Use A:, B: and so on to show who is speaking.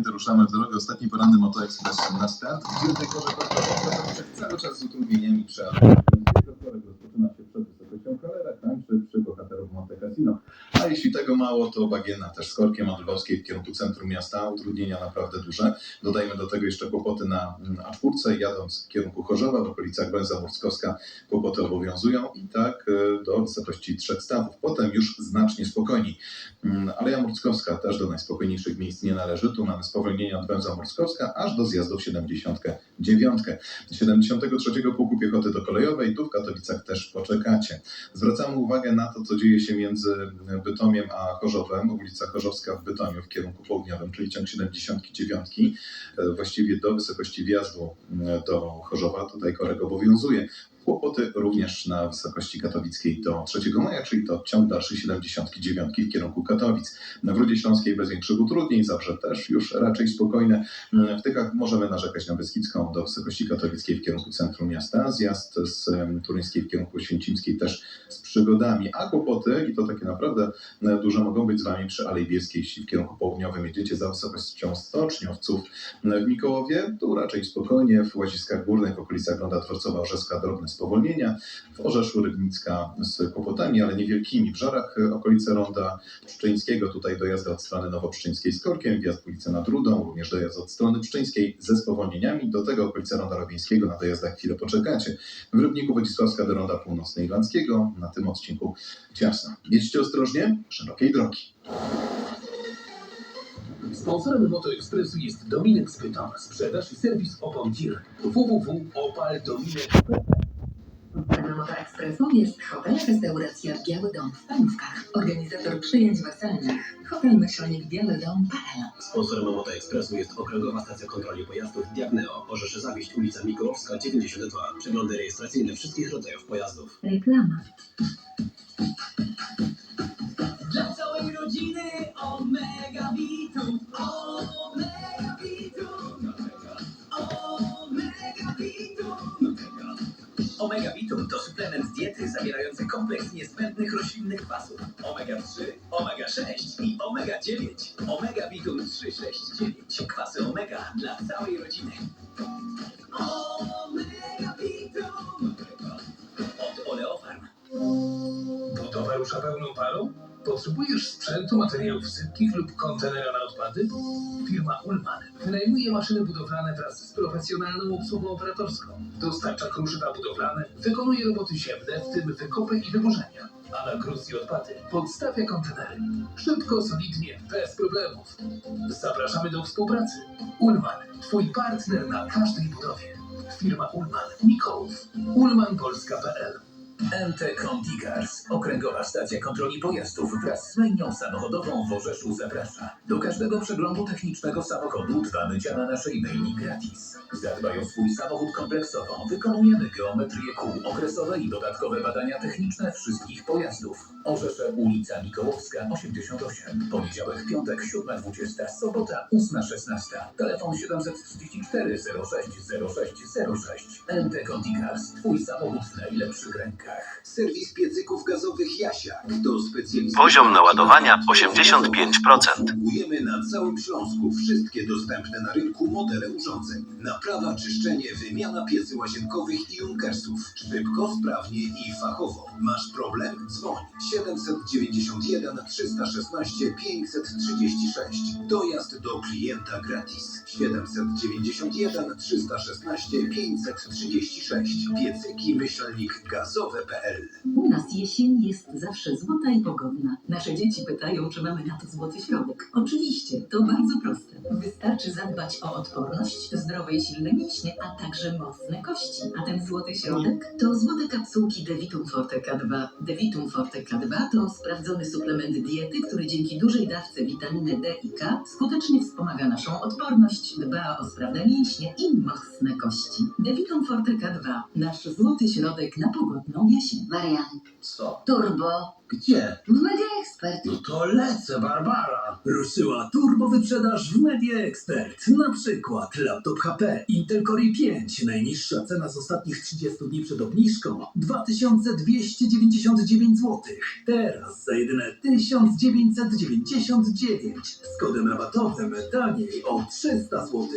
A: minutę ruszamy w drogę. Ostatni poranny Moto Express na start. W dziwnej porze cały czas z utrudnieniami przy awarii. Korek rozpoczyna się przed wysokością Kalera, tańczy przy bohaterów Monte Cassino. A jeśli tego mało, to Bagienna też z korkiem od w kierunku centrum miasta. Utrudnienia naprawdę duże. Dodajmy do tego jeszcze kłopoty na mm, A4, jadąc w kierunku Chorzowa, w okolicach Węza Murskowska kłopoty obowiązują i tak e, do wysokości trzech stawów. Potem już znacznie spokojniej. Mm, Aleja Murskowska też do najspokojniejszych miejsc nie należy. Tu mamy spowolnienie od Węza Murskowska aż do zjazdu w 79. 73 Pułku Piechoty do Kolejowej. Tu w Katowicach też poczekacie. Zwracamy uwagę na to, co dzieje się między Bytomiem a Chorzowem. Ulica Chorzowska w Bytomiu w kierunku południowym, czyli ciąg 79. E, Właściwie do wysokości wjazdu mm, do Chorzowa. Tutaj korek obowiązuje. Kłopoty również na wysokości katowickiej do 3 maja, czyli to ciąg dalszy 79 w kierunku Katowic. Na Wródzie Śląskiej bez większych utrudnień, zawsze też już raczej spokojne. W Tykach możemy narzekać na Beskidzką do wysokości katowickiej w kierunku centrum miasta, zjazd z turyńskiej w kierunku święcimskiej też z przygodami, a kłopoty, i to takie naprawdę e, duże, mogą być z Wami przy Alei Bielskiej, w kierunku południowym jedziecie za wysokością stoczniowców w Mikołowie, tu raczej spokojnie, w Łaziskach Górnych, w okolicach Ronda Dworcowa, Orzeska drobne spowolnienia, w Orzeszu Rybnicka z kłopotami, ale niewielkimi. W Żarach e, okolice Ronda Pszczyńskiego, tutaj dojazd od strony Nowopszczyńskiej z korkiem, wjazd w nad Rudą, również dojazd od strony Pszczyńskiej ze spowolnieniami, do tego okolice Ronda Robińskiego, na dojazdach chwilę poczekacie. W Rybniku Wodzisławska do Ronda Północno-Irlandzkiego, na tym odcinku ciasno. Jedźcie ostrożnie, szerokiej drogi.
B: Sponsorem Moto Expressu jest Dominek Spytam, sprzedaż i serwis opon TIR. www.opaldominek.pl
C: Expressu jest hotel restauracja Biały Dom w Panówkach. Organizator przyjęć weselnych. Hotel Myślnik Biały Dom.pl
B: Sponsorem Moto Expressu jest Okręgowa Stacja Kontroli Pojazdów Diagneo, Orzesze Zawieść, ulica Mikołowska 92. Przeglądy rejestracyjne wszystkich rodzajów pojazdów.
C: Reklama.
D: Diety zawierający kompleks niezbędnych roślinnych kwasów. Omega 3, omega 6 i omega 9. Omega Witum 3, 6, 9. Kwasy omega dla całej rodziny. Omega Witum. Od Oleofarm.
B: Budowa rusza pełną parą? Potrzebujesz sprzętu, materiałów sypkich lub kontenera na odpady? Firma Ullman wynajmuje maszyny budowlane wraz z profesjonalną obsługą operatorską. Dostarcza kruszywa budowlane, wykonuje roboty ziemne, w tym wykopy i wyburzenia. A na gruz i odpady podstawia kontenery. Szybko, solidnie, bez problemów. Zapraszamy do współpracy. Ullman, twój partner na każdej budowie. Firma Ullman, Mikołów. Ullmanpolska.pl
E: MT Contigars, okręgowa stacja kontroli pojazdów wraz z myjnią samochodową w Orzeszu zaprasza. Do każdego przeglądu technicznego samochodu dwa mycia na naszej myjni gratis. Zadbaj o swój samochód kompleksowo. Wykonujemy geometrię kół, okresowe i dodatkowe badania techniczne wszystkich pojazdów. Orzesze, ulica Mikołowska 88. Poniedziałek, piątek, 7.20, sobota 8.16. Telefon 734 06 06 06. MT Contigars, twój samochód w najlepszych rękach.
F: Serwis piecyków gazowych Jasiak to specjalista.
G: Poziom naładowania 85%.
F: Obsługujemy na całym Śląsku wszystkie dostępne na rynku modele urządzeń. Naprawa, czyszczenie, wymiana piecy łazienkowych i junkersów. Szybko, sprawnie i fachowo. Masz problem? Dzwoń 791 316 536. Dojazd do klienta gratis. 791 316 536. Piecyki myślnik
C: U nas jesień jest zawsze złota i pogodna. Nasze dzieci pytają, czy mamy na to złoty środek. Oczywiście, to bardzo proste. Wystarczy zadbać o odporność, zdrowe i silne mięśnie, a także mocne kości. A ten złoty środek to złote kapsułki Devitum Forte K2. Devitum Forte K2 to sprawdzony suplement diety, który dzięki dużej dawce witaminy D i K skutecznie wspomaga naszą odporność, dba o sprawne mięśnie i mocne kości. Devitum Forte K2, nasz złoty środek na pogodną niesie.
H: Marian,
I: Co?
H: turbo
I: Gdzie?
H: w Media Expert.
I: No to lecę, Barbara.
E: Ruszyła turbo wyprzedaż w Media Expert. Na przykład laptop HP Intel Core i5. Najniższa cena z ostatnich 30 dni przed obniżką 2299 zł. Teraz za jedyne 1999 z kodem rabatowym taniej o 300 zł.